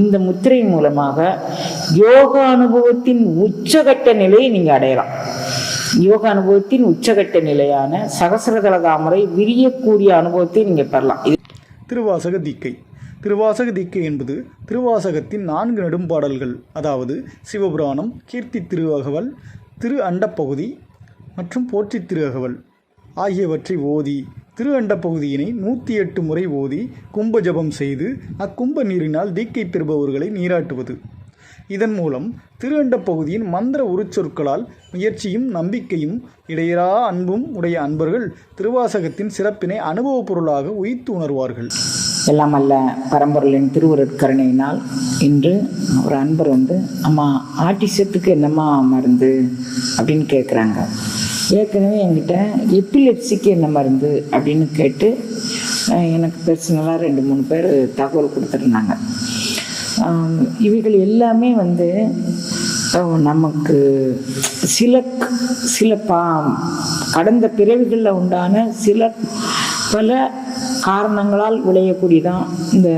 இந்த முத்திரை மூலமாக யோகா அனுபவத்தின் உச்சகட்ட நிலையை நீங்க அடையலாம். யோக அனுபவத்தின் உச்சகட்ட நிலையான சகசிரதள தாமரை விரியக்கூடிய அனுபவத்தை நீங்க பெறலாம். இது திருவாசக தீக்கை. திருவாசக தீக்கை என்பது திருவாசகத்தின் நான்கு நெடும்பாடல்கள். அதாவது சிவபுராணம் கீர்த்தி திருவகவல் திரு அண்டப்பகுதி மற்றும் போற்றி திருவகவல் ஆகியவற்றை ஓதி திருவண்ட பகுதியினை நூற்றி எட்டு முறை ஓதி கும்ப ஜபம் செய்து அக்கும்ப நீரினால் தீக்கை பெறுபவர்களை நீராட்டுவது. இதன் மூலம் திரு பகுதியின் மந்திர உருச்சொற்களால் முயற்சியும் நம்பிக்கையும் இடையரா அன்பும் உடைய அன்பர்கள் திருவாசகத்தின் சிறப்பினை அனுபவப் பொருளாக உயிர்த்து உணர்வார்கள். எல்லாம் அல்ல பரம்பொருளின் திருவருட்கருணையினால் இன்று ஒரு அன்பர் வந்து அம்மா ஆட்டிசத்துக்கு என்னம்மா மருந்து? அப்படின்னு கேட்குறாங்க ஏற்கனவே என்கிட்ட எப்பிலெப்சிக்கு என்ன மருந்து அப்படின்னு கேட்டு எனக்கு பர்சனலாக ரெண்டு மூணு பேர் தகவல் கொடுத்துருந்தாங்க. இவைகள் எல்லாமே வந்து நமக்கு சில சில பா கடந்த பிறவிகளில் உண்டான சில பல காரணங்களால் விளையக்கூடியதான் இந்த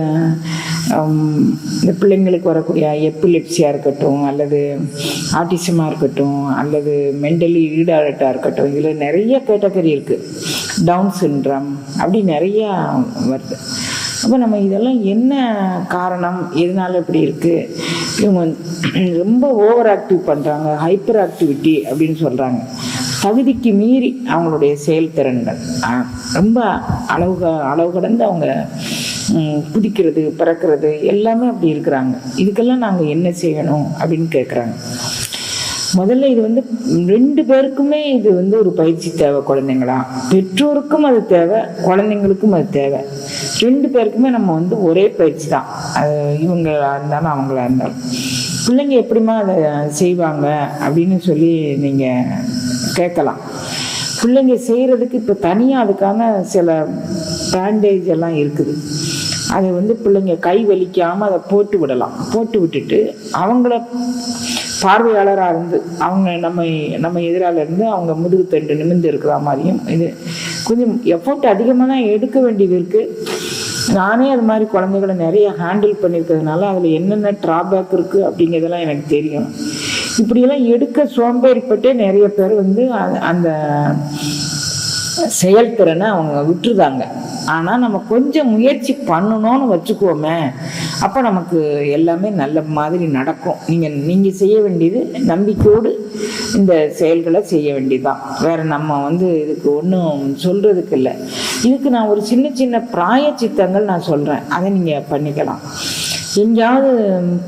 இந்த பிள்ளைங்களுக்கு வரக்கூடிய எப்பிலெப்சியாக இருக்கட்டும் அல்லது ஆட்டிசமாக இருக்கட்டும் அல்லது மென்டலி ஈடாரட்டாக இருக்கட்டும் இதில் நிறைய கேட்டகரி இருக்குது டவுன் சின்ட்ரம் அப்படி நிறையா வருது. அப்போ நம்ம இதெல்லாம் என்ன காரணம்? எதனால இப்படி இருக்குது இவங்க ரொம்ப ஓவர் ஆக்டிவ் பண்ணுறாங்க ஹைப்பர் ஆக்டிவிட்டி அப்படின்னு சொல்கிறாங்க தகுதிக்கு மீறி அவங்களுடைய செயல்திறன்கள் ரொம்ப அளவு அளவு கடந்து அவங்க குதிக்கிறது பிறக்கிறது எல்லாமே அப்படி இருக்கிறாங்க. இதுக்கெல்லாம் நாங்கள் என்ன செய்யணும் அப்படின்னு கேட்குறாங்க முதல்ல இது வந்து ரெண்டு பேருக்குமே இது வந்து ஒரு பயிற்சி தேவை குழந்தைங்களா? பெற்றோருக்கும் அது தேவை குழந்தைங்களுக்கும் அது தேவை. ரெண்டு பேருக்குமே நம்ம வந்து ஒரே பயிற்சி தான். அது இவங்களா இருந்தாலும் அவங்களா இருந்தாலும். பிள்ளைங்க எப்படிம்மா அதை செய்வாங்க அப்படின்னு சொல்லி நீங்கள் கேட்கலாம். பிள்ளைங்க செய்கிறதுக்கு இப்போ தனியாக அதுக்கான சில பேண்டேஜ் எல்லாம் இருக்குது. அதை வந்து பிள்ளைங்க கை வலிக்காமல் அதை போட்டு விடலாம். போட்டு விட்டுட்டு அவங்கள பார்வையாளராக இருந்து அவங்க நம்ம நம்ம எதிரால இருந்து அவங்க முதுகு தண்டு நிமிர்ந்து இருக்கிற மாதிரியும் இது கொஞ்சம் எஃபோர்ட் அதிகமாக தான் எடுக்க வேண்டியது இருக்குது நானே அது மாதிரி குழந்தைகளை நிறைய ஹேண்டில் பண்ணியிருக்கிறதுனால அதில் என்னென்ன ட்ராபேக் இருக்குது அப்படிங்கிறதெல்லாம் எனக்கு தெரியும். இப்படியெல்லாம் எடுக்க சோம்பேறிப்பட்டே நிறைய பேர் வந்து அந்த செயல்திறனை அவங்க விட்டுருதாங்க ஆனால் நம்ம கொஞ்சம் முயற்சி பண்ணணும்னு வச்சுக்குவோமே அப்போ நமக்கு எல்லாமே நல்ல மாதிரி நடக்கும். நீங்கள் நீங்கள் செய்ய வேண்டியது நம்பிக்கையோடு இந்த செயல்களை செய்ய வேண்டியதுதான். வேற நம்ம வந்து இதுக்கு ஒன்றும் சொல்கிறதுக்கு இல்லை. இதுக்கு நான் ஒரு சின்ன சின்ன பிராய சித்தங்கள் நான் சொல்கிறேன் அதை நீங்கள் பண்ணிக்கலாம். எங்கேயாவது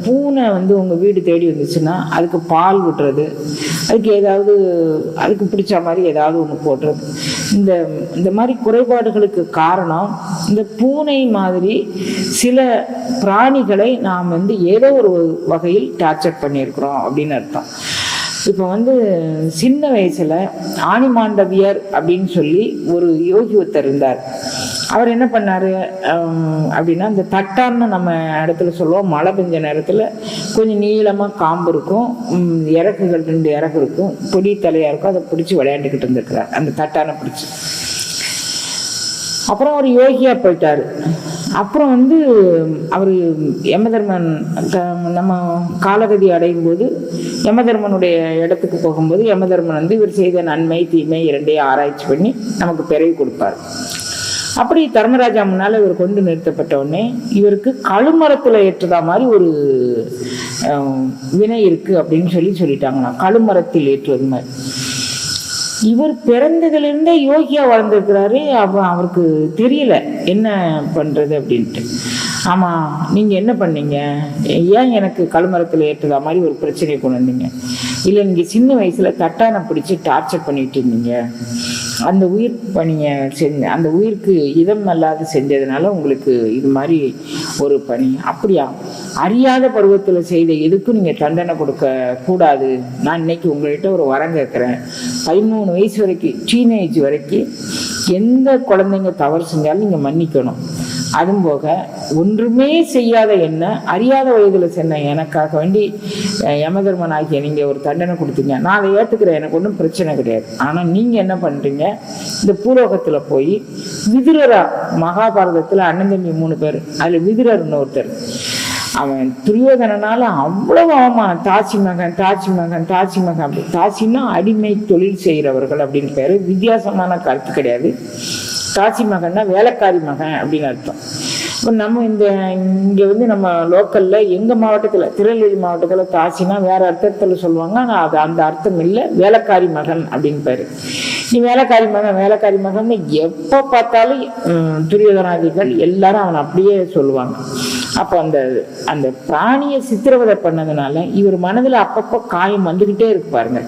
பூனை வந்து உங்கள் வீடு தேடி வந்துச்சுன்னா அதுக்கு பால் விட்டுறது அதுக்கு ஏதாவது அதுக்கு பிடிச்ச மாதிரி ஏதாவது ஒன்று போடுறது. இந்த இந்த மாதிரி குறைபாடுகளுக்கு காரணம் இந்த பூனை மாதிரி சில பிராணிகளை நாம் வந்து ஏதோ ஒரு வகையில் டார்ச்சர் பண்ணியிருக்கிறோம் அப்படின்னு அர்த்தம். இப்போ வந்து சின்ன வயசுல ஆணிமாண்டவியர் அப்படின்னு சொல்லி ஒரு யோகி ஒருத்தர் இருந்தார். அவர் என்ன பண்ணாரு? அப்படின்னா இந்த தட்டான்னு நம்ம இடத்துல சொல்லுவோம். மழை பெஞ்ச நேரத்தில் கொஞ்சம் நீளமாக காம்பு இருக்கும். இறக்குகள் ரெண்டு இறக்கு இருக்கும். பொடி தலையாக இருக்கும். அதை பிடிச்சி விளையாண்டுக்கிட்டு இருந்திருக்கிறார். அந்த தட்டானை பிடிச்சி. அப்புறம் அவர் யோகியா போயிட்டாரு. அப்புறம் வந்து அவர் யமதர்மன் க- நம்ம காலகதி அடையும் போது யமதர்மனுடைய இடத்துக்கு போகும்போது யமதர்மன் வந்து இவர் செய்த நன்மை தீமை இரண்டையும் ஆராய்ச்சி பண்ணி நமக்கு பிறகு கொடுப்பார். அப்படி தர்மராஜா முன்னால இவர் கொண்டு நிறுத்தப்பட்ட உடனே இவருக்கு கழுமரத்துல ஏற்றுதா மாதிரி ஒரு வினை இருக்கு அப்படின்னு சொல்லி சொல்லிட்டாங்களாம். கழுமரத்தில் ஏற்றுவது மாதிரி. இவர் பிறந்ததுலேருந்தே யோகியா வளர்ந்துருக்கிறாரு அப்ப அவருக்கு தெரியல என்ன பண்ணுறது அப்படின்ட்டு. ஆமாம் நீங்கள் என்ன பண்ணீங்க? ஏன் எனக்கு கழுமரத்தில் ஏற்றுதா மாதிரி ஒரு பிரச்சனையை கொண்டு வந்தீங்க? இல்ல நீங்க சின்ன வயசுல தட்டானை பிடிச்சி டார்ச்சர் பண்ணிட்டு இருந்தீங்க. அந்த உயிர் பணியை செஞ்ச அந்த உயிருக்கு இதம் அல்லாது செஞ்சதுனால உங்களுக்கு இது மாதிரி ஒரு பணி. அப்படியா? அறியாத பருவத்தில் செய்த எதுக்கும் நீங்கள் தண்டனை கொடுக்க கூடாது. நான் இன்னைக்கு உங்கள்கிட்ட ஒரு வரம் கேட்குறேன் பதிமூணு வயசு வரைக்கும் டீனேஜ் வரைக்கும் எந்த குழந்தைங்க தவறு செஞ்சாலும் நீங்கள் மன்னிக்கணும். அதுவும் போக ஒன்றுமே செய்யாத என்ன அறியாத வயதில் சென்ன எனக்காக வேண்டி யமதர்மன் ஆகிய நீங்கள் ஒரு தண்டனை கொடுத்தீங்க. நான் அதை ஏற்றுக்கிறேன் எனக்கு ஒன்றும் பிரச்சனை கிடையாது. ஆனால் நீங்கள் என்ன பண்ணுறீங்க இந்த பூலோகத்தில் போய் விதுரரா மகாபாரதத்தில் அண்ணன் தம்பி மூணு பேர் அதில் விதுரர்னு ஒருத்தர் அவன் துரியோதனனால அவ்வளவு அவமானம். தாச்சி மகன் தாச்சி மகன் தாச்சி மகன் அப்படி. தாசின்னா அடிமை தொழில் செய்கிறவர்கள் அப்படின்னு பேர். வித்தியாசமான கருத்து கிடையாது. தாசி மகன்னா வேலைக்காரி மகன் அப்படின்னு அர்த்தம். இப்போ நம்ம இந்த இங்கே வந்து நம்ம லோக்கலில் எங்கள் மாவட்டத்தில் திருநெல்வேலி மாவட்டத்தில் தாசினா வேற அர்த்தத்தில் சொல்லுவாங்க. ஆனால் அது அந்த அர்த்தம் இல்லை. வேலைக்காரி மகன் அப்படின்னு பேர். நீ வேலைக்காரி மகன் வேலைக்காரி மகன் எப்போ பார்த்தாலும் துரியோதனாதிகள் எல்லாரும் அவனை அப்படியே சொல்லுவாங்க. அப்போ அந்த அந்த பிராணியை சித்திரவதை பண்ணதுனால இவர் மனதில் அப்பப்போ காயம் வந்துக்கிட்டே இருக்கு பாருங்க.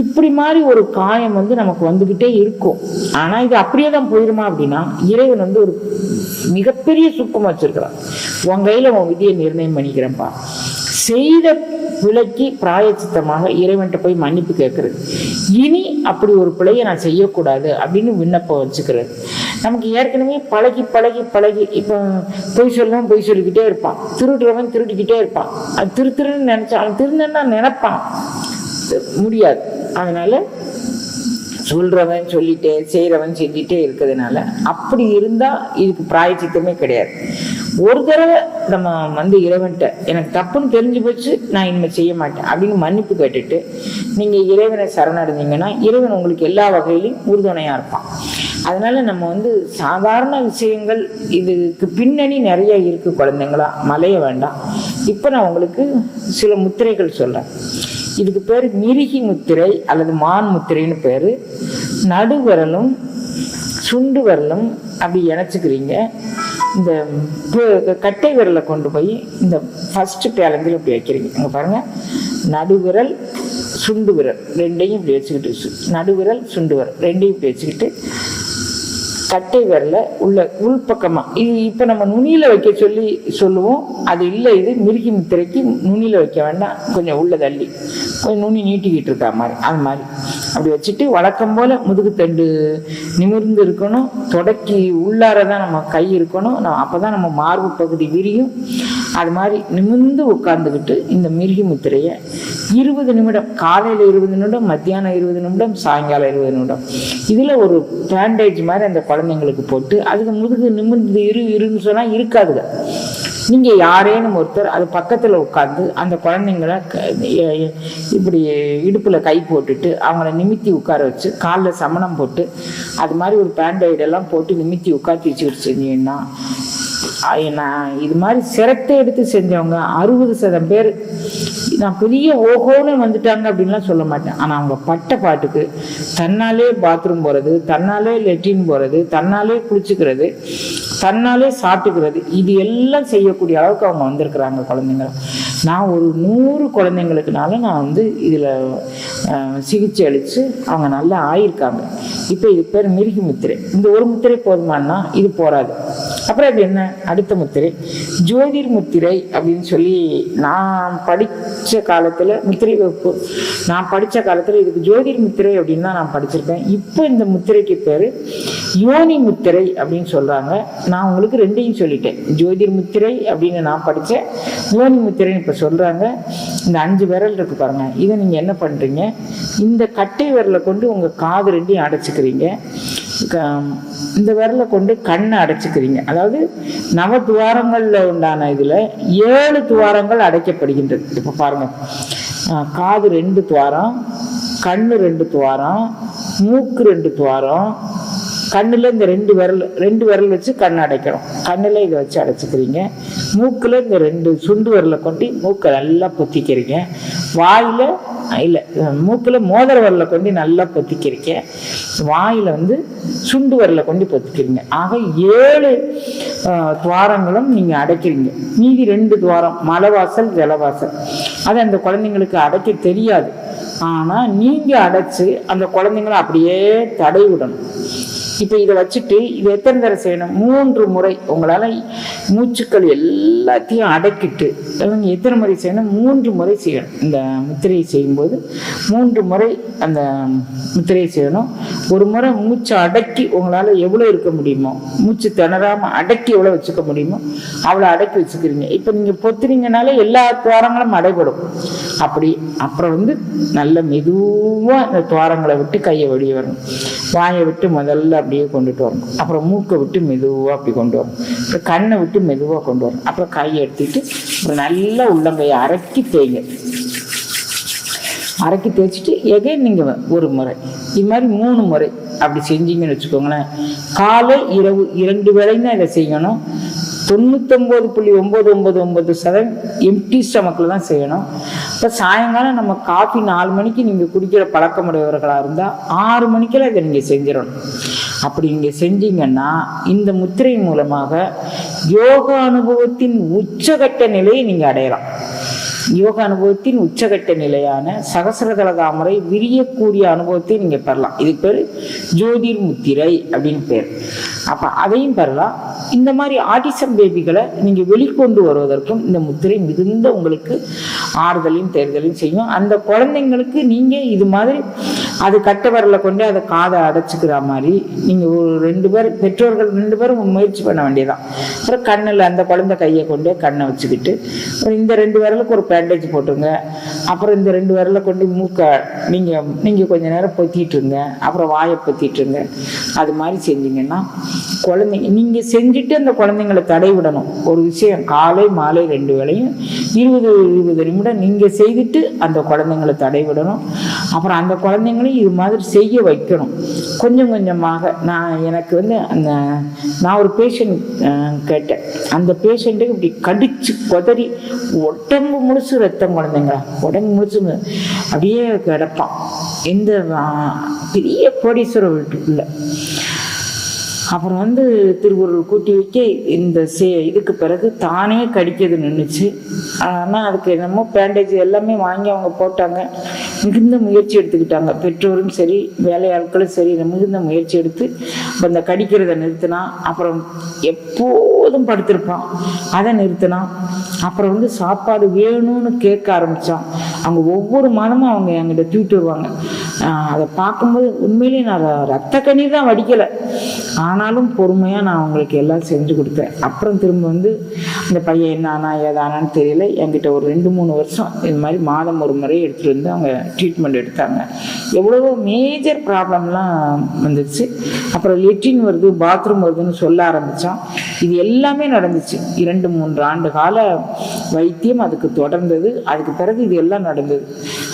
இப்படி மாதிரி ஒரு காயம் வந்து நமக்கு வந்துக்கிட்டே இருக்கும். ஆனா இது அப்படியே தான் போயிருமா அப்படின்னா இறைவன் வந்து ஒரு மிகப்பெரிய சுக்கம் வச்சிருக்கிறான். உன் கையில உன் விதியை நிர்ணயம் பண்ணிக்கிறேன்ப்பா. செய்த பிழைக்கு பிராயச்சித்தமாக இறைவன்கிட்ட போய் மன்னிப்பு கேட்கறது. இனி அப்படி ஒரு பிழையை நான் செய்யக்கூடாது அப்படின்னு விண்ணப்பம் வச்சுக்கிறது. நமக்கு ஏற்கனவே பழகி பழகி பழகி இப்போ பொய் சொல்லவும் பொய் சொல்லிக்கிட்டே இருப்பான். திருடுறவன் திருடிக்கிட்டே இருப்பான். அது திரு திருன்னு நினைச்சான் அவன் திருந்தன்னா நினைப்பான். முடியாது. அதனால சொல்றவன் சொல்லிட்டே செய்கிறவன் செஞ்சிட்டே இருக்கிறதுனால அப்படி இருந்தா இதுக்கு பிராயச்சித்தமே கிடையாது. ஒரு தடவை நம்ம வந்து இறைவன்கிட்ட எனக்கு தப்புன்னு தெரிஞ்சு போச்சு நான் இனிமேல் செய்ய மாட்டேன் அப்படின்னு மன்னிப்பு கேட்டுட்டு நீங்க இறைவனை சரணடைந்தீங்கன்னா இறைவன் உங்களுக்கு எல்லா வகையிலும் உறுதுணையா இருப்பான். அதனால நம்ம வந்து சாதாரண விஷயங்கள் இதுக்கு பின்னணி நிறைய இருக்கு குழந்தைங்களா? மலைய வேண்டாம். இப்போ நான் உங்களுக்கு சில முத்திரைகள் சொல்றேன். இதுக்கு பேர் மிருகி முத்திரை அல்லது மான் முத்திரைன்னு பேர். நடுவிரலும் சுண்டு விரலும் அப்படி இணைச்சிக்கிறீங்க. இந்த கட்டை விரலை கொண்டு போய் இந்த ஃபஸ்ட்டு பேலந்தில் இப்படி வைக்கிறீங்க. அங்கே பாருங்கள் நடுவிரல் சுண்டு விரல். ரெண்டையும் இப்படி வச்சுக்கிட்டு சு- நடுவிரல் சுண்டு விரல். ரெண்டையும் இப்படி வச்சுக்கிட்டு கட்டை விரல உள்ள உள்பக்கமா இது இப்போ நம்ம நுனியில வைக்க சொல்லி சொல்லுவோம். அது இல்லை இது மிருகி முத்திரைக்கு நுனியில வைக்க வேண்டாம். கொஞ்சம் உள்ள தள்ளி. கொஞ்சம் நுனி நீட்டிக்கிட்டு இருக்கா மாதிரி. அது மாதிரி. அப்படி வச்சுட்டு வழக்கம் போல முதுகுத்தண்டு நிமிர்ந்து இருக்கணும். தொடக்கி உள்ளார தான் நம்ம கை இருக்கணும். நம்ம அப்பதான் நம்ம மார்பு பகுதி விரியும். அது மாதிரி நிமிர்ந்து உட்கார்ந்துக்கிட்டு இந்த மிருகி முத்திரையை இருபது நிமிடம் காலையில் இருபது நிமிடம் மத்தியானம் இருபது நிமிடம் சாயங்காலம் இருபது நிமிடம். இதில் ஒரு பேண்டேஜ் மாதிரி அந்த குழந்தைங்களுக்கு போட்டு அதுக்கு முதுகு நிமிர்ந்து இரு இருன்னு சொன்னால் இருக்காதுங்க. நீங்கள் யாரேனும் ஒருத்தர் அது பக்கத்தில் உட்காந்து அந்த குழந்தைங்கள க- இப்படி இடுப்பில் கை போட்டுட்டு அவங்கள நிமித்தி உட்கார வச்சு காலில் சமணம் போட்டு அது மாதிரி ஒரு பேண்டைடெல்லாம் போட்டு நிமித்தி உட்காந்து வச்சுக்கிட்டு செஞ்சீங்கன்னா நான் இது மாதிரி சிரத்தை எடுத்து செஞ்சவங்க அறுபது சதம் பேர் நான் பெரிய ஓஹோன்னு வந்துட்டாங்க அப்படின்லாம் சொல்ல மாட்டேன். ஆனால் அவங்க பட்ட பாட்டுக்கு தன்னாலே பாத்ரூம் போகிறது தன்னாலே லெட்ரின் போகிறது தன்னாலே குளிச்சுக்கிறது தன்னாலே சாப்பிட்டுக்கிறது இது எல்லாம் செய்யக்கூடிய அளவுக்கு அவங்க வந்திருக்கிறாங்க குழந்தைங்க நான் ஒரு நூறு குழந்தைங்களுக்குனால நான் வந்து இதில் சிகிச்சை அளித்து அவங்க நல்லா ஆயிருக்காங்க. இப்போ இது பேர் மிருகி முத்திரை இந்த ஒரு முத்திரை போதுமானா இது போராது அப்புறம் அது என்ன? அடுத்த முத்திரை. ஜோதிர் முத்திரை அப்படின்னு சொல்லி நான் படித்த காலத்தில் முத்திரை வகுப்பு நான் படித்த காலத்தில் இதுக்கு ஜோதிர் முத்திரை அப்படின்னு தான் நான் படிச்சிருக்கேன். இப்போ இந்த முத்திரைக்கு பேர் யோனி முத்திரை அப்படின்னு சொல்கிறாங்க நான் உங்களுக்கு ரெண்டையும் சொல்லிட்டேன். ஜோதிர் முத்திரை அப்படின்னு நான் படித்தேன் யோனி முத்திரைன்னு இப்போ சொல்கிறாங்க இந்த அஞ்சு விரல் இருக்கு பாருங்க. இதை நீங்கள் என்ன பண்ணுறீங்க இந்த கட்டை விரலை கொண்டு உங்கள் காது ரெண்டையும் அடைச்சிக்கிறீங்க. க- இந்த விரலை கொண்டு கண்ணை அடைச்சிக்கிறீங்க. அதாவது நவ துவாரங்களில் உண்டான இதில் ஏழு துவாரங்கள் அடைக்கப்படுகின்றது. இப்போ பாருங்கள் காது ரெண்டு துவாரம் கண்ணு ரெண்டு துவாரம் மூக்கு ரெண்டு துவாரம். கண்ணில் இந்த ரெண்டு விரல் ரெண்டு விரல் வச்சு கண் அடைக்கணும் கண்ணில் இதை வச்சு அடைச்சிக்கிறீங்க. மூக்கில் இந்த ரெண்டு சுண்டு விரலை கொண்டு மூக்கை நல்லா பொத்திக்கிறீங்க. வாயில் இல்லை. மூக்கில் மோதிர வரலை கொண்டு நல்லா பொத்திக்கிறீங்க வாயில் வந்து சுண்டு வரலை கொண்டு பொத்திக்கிறீங்க ஆக ஏழு துவாரங்களும் நீங்கள் அடைக்கிறீங்க. மீதி ரெண்டு துவாரம் மலைவாசல் ஜலவாசல். அது அந்த குழந்தைங்களுக்கு அடைக்க தெரியாது. ஆனால் நீங்கள் அடைச்சு அந்த குழந்தைங்களை அப்படியே தடை விடணும். இப்போ இதை வச்சுட்டு இது எத்தனை தடவை செய்யணும்? மூன்று முறை. உங்களால் மூச்சுக்கள் எல்லாத்தையும் அடக்கிட்டு எத்தனை முறை செய்யணும்? மூன்று முறை செய்யணும். இந்த முத்திரையை செய்யும்போது மூன்று முறை அந்த முத்திரையை செய்யணும். ஒரு முறை மூச்சை அடக்கி உங்களால் எவ்வளோ இருக்க முடியுமோ மூச்சு திணறாமல் அடக்கி எவ்வளோ வச்சுக்க முடியுமோ அவ்வளோ அடக்கி வச்சுக்கிறீங்க. இப்போ நீங்கள் பொத்துறீங்கனாலே எல்லா துவாரங்களும் அடைபடும். அப்படி அப்புறம் வந்து நல்ல மெதுவாக அந்த துவாரங்களை விட்டு கையை வெளியே வரணும். வாயை விட்டு முதல்ல அப்படியே கொண்டுட்டு வரணும். அப்புறம் மூக்கை விட்டு மெதுவாக அப்படி கொண்டு வரணும். அப்புறம் கண்ணை விட்டு மெதுவாக கொண்டு வரணும். அப்புறம் கையை எடுத்துக்கிட்டு ஒரு நல்ல உள்ளங்கையை அரைக்கி தேய்ங்க. அரைக்கி தேய்ச்சிட்டு எகைன் நீங்கள் ஒரு முறை. இது மாதிரி மூணு முறை அப்படி செஞ்சீங்கன்னு வச்சுக்கோங்களேன். காலை இரவு இரண்டு வேளையும் தான் இதை செய்யணும். தொண்ணூத்தொம்பது புள்ளி ஒம்பது ஒம்பது ஒம்பது சதவீதம் எம்டி ஸ்டமக்கில் தான் செய்யணும். இப்போ சாயங்காலம் நம்ம காஃபி நாலு மணிக்கு நீங்கள் குடிக்கிற பழக்கமுடையவர்களாக இருந்தால் ஆறு மணிக்கெல்லாம் இதை நீங்கள் செஞ்சிடணும். அப்படி நீங்கள் செஞ்சீங்கன்னா இந்த முத்திரை மூலமாக யோகா அனுபவத்தின் உச்சகட்ட நிலையை நீங்கள் அடையலாம். யோக அனுபவத்தின் உச்சகட்ட நிலையான சகசரதள தாமரை விரியக்கூடிய அனுபவத்தை நீங்கள் பெறலாம். இதுக்கு பேர் ஜோதிர் முத்திரை அப்படின்னு பேர். அப்போ அதையும் பெறலாம். இந்த மாதிரி ஆட்டிசம் பேபிகளை நீங்கள் வெளிக்கொண்டு வருவதற்கும் இந்த முத்திரை மிகுந்த உங்களுக்கு ஆறுதலையும் தேர்தலையும் செய்யும். அந்த குழந்தைங்களுக்கு நீங்கள் இது மாதிரி அது கட்ட விரல கொண்டு அதை காதை அடைச்சிக்கிற மாதிரி நீங்கள் ஒரு ரெண்டு பேர் பெற்றோர்கள் ரெண்டு பேரும் முயற்சி பண்ண வேண்டியதான் அப்புறம் கண்ணில் அந்த குழந்தை கையை கொண்டு கண்ணை வச்சுக்கிட்டு அப்புறம் இந்த ரெண்டு விரலுக்கு ஒரு பேண்டேஜ் போட்டுருங்க. அப்புறம் இந்த ரெண்டு விரலை கொண்டு மூக்க நீங்கள் நீங்கள் கொஞ்சம் நேரம் பொத்திட்டுருங்க. அப்புறம் வாயை பொத்திட்டுருங்க. அது மாதிரி செஞ்சீங்கன்னா குழந்தைங்க நீங்கள் செஞ்சுட்டு அந்த குழந்தைங்களை தடை விடணும் ஒரு விஷயம் காலை மாலை ரெண்டு வேளையும் இருபது இருபது நிமிடம் நீங்கள் செய்துட்டு அந்த குழந்தைங்களை தடை விடணும் அப்புறம் அந்த குழந்தைங்களையும் இது மாதிரி செய்ய வைக்கணும். கொஞ்சம் கொஞ்சமாக நான் எனக்கு வந்து அந்த நான் ஒரு பேஷண்ட் கேட்டேன். அந்த பேஷண்ட்டுக்கு இப்படி கடிச்சு கொதறி உடம்பு முழுசு ரத்தம் குழந்தைங்களா? உடம்பு முழுசு அப்படியே கிடப்பான். எந்த பெரிய கோடீஸ்வரர் வீட்டுக்குள்ள. அப்புறம் வந்து திருக்குறள் கூட்டி வைக்க இந்த சே இதுக்கு பிறகு தானே கடிக்கிறது நின்றுச்சு ஆனால் அதுக்கு என்னமோ பேண்டேஜ் எல்லாமே வாங்கி அவங்க போட்டாங்க. மிகுந்த முயற்சி எடுத்துக்கிட்டாங்க. பெற்றோரும் சரி வேலையாட்களும் சரி மிகுந்த முயற்சி எடுத்து அந்த கடிக்கிறத நிறுத்தினா அப்புறம் எப்போதும் படுத்திருப்பான். அதை நிறுத்தினான் அப்புறம் வந்து சாப்பாடு வேணும்னு கேட்க ஆரம்பித்தான் அவங்க ஒவ்வொரு மாதமும் அவங்க என்கிட்ட தூக்கிட்டு வருவாங்க. அதை பார்க்கும்போது உண்மையிலேயே நான் ரத்த கண்ணீர் தான் வடிக்கலை. ஆனாலும் பொறுமையாக நான் அவங்களுக்கு எல்லாம் செஞ்சு கொடுத்தேன். அப்புறம் திரும்ப வந்து இந்த பையன் என்னானா ஏதானான்னு தெரியல. என்கிட்ட ஒரு ரெண்டு மூணு வருஷம் இது மாதிரி மாதம் ஒரு முறை எடுத்துகிட்டு வந்து அவங்க ட்ரீட்மெண்ட் எடுத்தாங்க. எவ்வளவோ மேஜர் ப்ராப்ளம்லாம் வந்துச்சு. அப்புறம் லெட்டின் வருது பாத்ரூம் வருதுன்னு சொல்ல ஆரம்பித்தான் இது எல்லாமே நடந்துச்சு. இரண்டு மூன்று ஆண்டு கால வைத்தியம் அதுக்கு தொடர்ந்தது. அதுக்கு பிறகு இது எல்லாம் நடந்தது.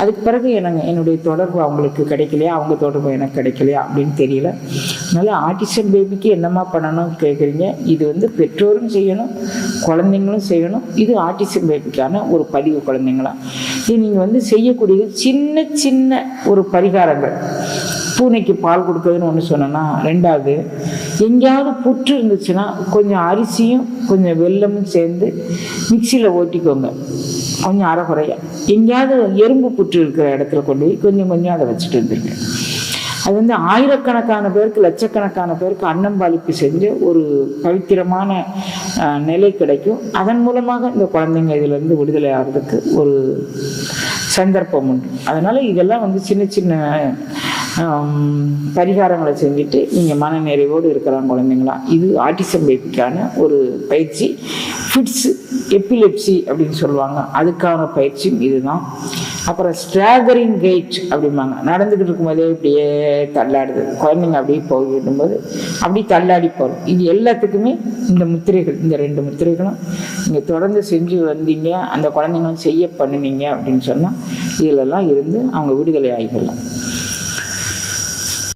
அதுக்கு பிறகு எனக்கு என்னுடைய தொடர்பு அவங்களுக்கு கிடைக்கலையா? அவங்க தொடர்பு எனக்கு கிடைக்கலையா? அப்படின்னு தெரியல. அதனால ஆட்டிசம் பேபிக்கு என்னம்மா பண்ணணும்னு கேட்குறீங்க இது வந்து பெற்றோரும் செய்யணும் குழந்தைங்களும் செய்யணும். இது ஆட்டிசம் பேபிக்கான ஒரு பதிவு குழந்தைங்களா. இது நீங்கள் வந்து செய்யக்கூடியது சின்ன சின்ன ஒரு பரிகாரங்கள். பூனைக்கு பால் கொடுக்குறதுன்னு ஒன்று சொன்னேன்னா ரெண்டாவது எங்கேயாவது புற்று இருந்துச்சுன்னா கொஞ்சம் அரிசியும் கொஞ்சம் வெல்லமும் சேர்ந்து மிக்சியில் ஓட்டிக்கோங்க. கொஞ்சம் அறகுறையா எங்கேயாவது எறும்பு புற்று இருக்கிற இடத்துல கொண்டு போய் கொஞ்சம் கொஞ்சம் அதை வச்சுட்டு இருந்திருக்கேன். அது வந்து ஆயிரக்கணக்கான பேருக்கு லட்சக்கணக்கான பேருக்கு அன்னம்பாளிப்பு செஞ்சு ஒரு பவித்திரமான நிலை கிடைக்கும். அதன் மூலமாக இந்த குழந்தைங்க இதிலிருந்து விடுதலை ஆகிறதுக்கு ஒரு சந்தர்ப்பம் உண்டு. அதனால இதெல்லாம் வந்து சின்ன சின்ன பரிகாரங்களை செஞ்சுட்டு நீங்கள் மனநிறைவோடு இருக்கிறாங்க குழந்தைங்களா? இது ஆட்டிசம் பேபிக்கான ஒரு பயிற்சி. ஃபிட்ஸ் எப்பிலெப்சி அப்படின்னு சொல்லுவாங்க. அதுக்கான பயிற்சியும் இதுதான். அப்புறம் ஸ்ட்ராகரிங் கெயிட் அப்படிம்பாங்க. நடந்துக்கிட்டு இருக்கும்போதே இப்படியே தள்ளாடுது. குழந்தைங்க அப்படியே போய்கிட்டு போது அப்படி தள்ளாடி போகும் இது எல்லாத்துக்குமே இந்த முத்திரைகள் இந்த ரெண்டு முத்திரைகளும் நீங்கள் தொடர்ந்து செஞ்சு வந்தீங்க அந்த குழந்தைங்களும் செய்ய பண்ணுனீங்க அப்படின்னு சொன்னால் இதிலெல்லாம் இருந்து அவங்க விடுதலை ஆகிக்கலாம்